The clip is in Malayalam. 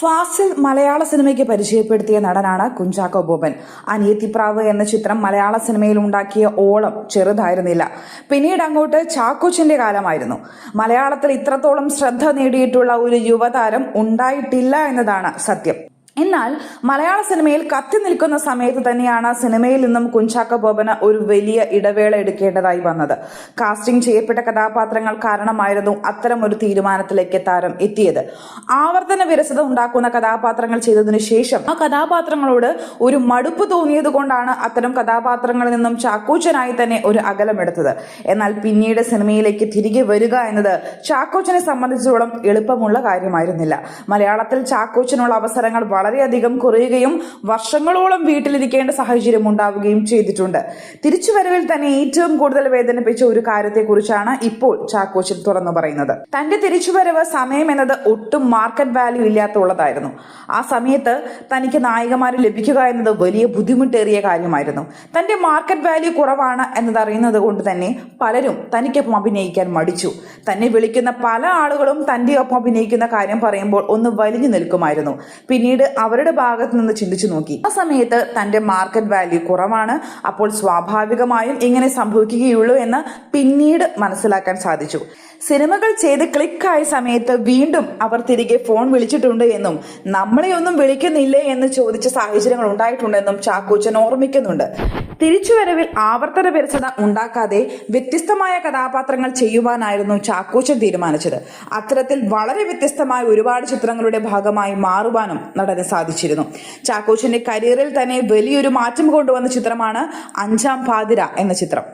ഫാസിൽ മലയാള സിനിമയ്ക്ക് പരിചയപ്പെടുത്തിയ നടനാണ് കുഞ്ചാക്കോ ബോബൻ. അനിയത്തിപ്രാവ് എന്ന ചിത്രം മലയാള സിനിമയിൽ ഉണ്ടാക്കിയ ഓളം ചെറുതായിരുന്നില്ല. പിന്നീട് അങ്ങോട്ട് ചാക്കോച്ചിന്റെ കാലമായിരുന്നു. മലയാളത്തിൽ ഇത്രത്തോളം ശ്രദ്ധ നേടിയിട്ടുള്ള ഒരു യുവതാരം ഉണ്ടായിട്ടില്ല എന്നതാണ് സത്യം. എന്നാൽ മലയാള സിനിമയിൽ കത്തി നിൽക്കുന്ന സമയത്ത് തന്നെയാണ് സിനിമയിൽ നിന്നും കുഞ്ചാക്ക ബോബന് ഒരു വലിയ ഇടവേള എടുക്കേണ്ടതായി വന്നത്. കാസ്റ്റിംഗ് ചെയ്യപ്പെട്ട കഥാപാത്രങ്ങൾ കാരണമായിരുന്നു അത്തരം ഒരു തീരുമാനത്തിലേക്ക് താരം എത്തിയത്. ആവർത്തന വിരസത ഉണ്ടാക്കുന്ന കഥാപാത്രങ്ങൾ ചെയ്തതിനു ശേഷം ആ കഥാപാത്രങ്ങളോട് ഒരു മടുപ്പ് തോന്നിയത് കൊണ്ടാണ് അത്തരം കഥാപാത്രങ്ങളിൽ നിന്നും ചാക്കോച്ചനായി തന്നെ ഒരു അകലമെടുത്തത് എന്നാൽ പിന്നീട് സിനിമയിലേക്ക് തിരികെ വരിക എന്നത് ചാക്കോച്ചനെ സംബന്ധിച്ചിടത്തോളം എളുപ്പമുള്ള കാര്യമായിരുന്നില്ല. മലയാളത്തിൽ ചാക്കോച്ചനുള്ള അവസരങ്ങൾ വളരെയധികം കുറയുകയും വർഷങ്ങളോളം വീട്ടിലിരിക്കേണ്ട സാഹചര്യം ഉണ്ടാവുകയും ചെയ്തിട്ടുണ്ട്. തിരിച്ചുവരവിൽ തന്നെ ഏറ്റവും കൂടുതൽ വേദനിപ്പിച്ച ഒരു കാര്യത്തെക്കുറിച്ചാണ് ഇപ്പോൾ ചാക്കോച്ചിൽ തുറന്നു പറയുന്നത്. തന്റെ തിരിച്ചുവരവ് സമയം എന്നത് ഒട്ടും മാർക്കറ്റ് വാല്യൂ ഇല്ലാത്തുള്ളതായിരുന്നു. ആ സമയത്ത് തനിക്ക് നായികമാരെ ലഭിക്കുക എന്നത് വലിയ ബുദ്ധിമുട്ടേറിയ കാര്യമായിരുന്നു. തന്റെ മാർക്കറ്റ് വാല്യൂ കുറവാണ് എന്നതറിയുന്നത് കൊണ്ട് തന്നെ പലരും തനിക്കൊപ്പം അഭിനയിക്കാൻ മടിച്ചു. തന്നെ വിളിക്കുന്ന പല ആളുകളും തന്റെ ഒപ്പം അഭിനയിക്കുന്ന കാര്യം പറയുമ്പോൾ ഒന്ന് വലിഞ്ഞു നിൽക്കുമായിരുന്നു. പിന്നീട് അവരുടെ ഭാഗത്ത് നിന്ന് ചിന്തിച്ചു നോക്കി. ആ സമയത്ത് തന്റെ മാർക്കറ്റ് വാല്യൂ കുറവാണ്. അപ്പോൾ സ്വാഭാവികമായും ഇങ്ങനെ സംഭവിക്കുകയുള്ളൂ എന്ന് പിന്നീട് മനസ്സിലാക്കാൻ സാധിച്ചു. സിനിമകൾ ചെയ്ത് ക്ലിക്കായ സമയത്ത് വീണ്ടും അവർ തിരികെ ഫോൺ വിളിച്ചിട്ടുണ്ട് എന്നും നമ്മളെ ഒന്നും വിളിക്കുന്നില്ലേ? എന്ന് ചോദിച്ച സാഹചര്യങ്ങൾ ഉണ്ടായിട്ടുണ്ടെന്നും ചാക്കോച്ചൻ ഓർമ്മിക്കുന്നുണ്ട്. തിരിച്ചുവരവിൽ ആവർത്തന വിരസത ഉണ്ടാക്കാതെ വ്യത്യസ്തമായ കഥാപാത്രങ്ങൾ ചെയ്യുവാനായിരുന്നു ചാക്കോച്ചൻ തീരുമാനിച്ചത്. അത്തരത്തിൽ വളരെ വ്യത്യസ്തമായ ഒരുപാട് ചിത്രങ്ങളുടെ ഭാഗമായി മാറുവാനും നടന് സാധിച്ചിരുന്നു. ചാക്കോച്ചന്റെ കരിയറിൽ തന്നെ വലിയൊരു മാറ്റം കൊണ്ടുവന്ന ചിത്രമാണ് അഞ്ചാം പാതിര എന്ന ചിത്രം.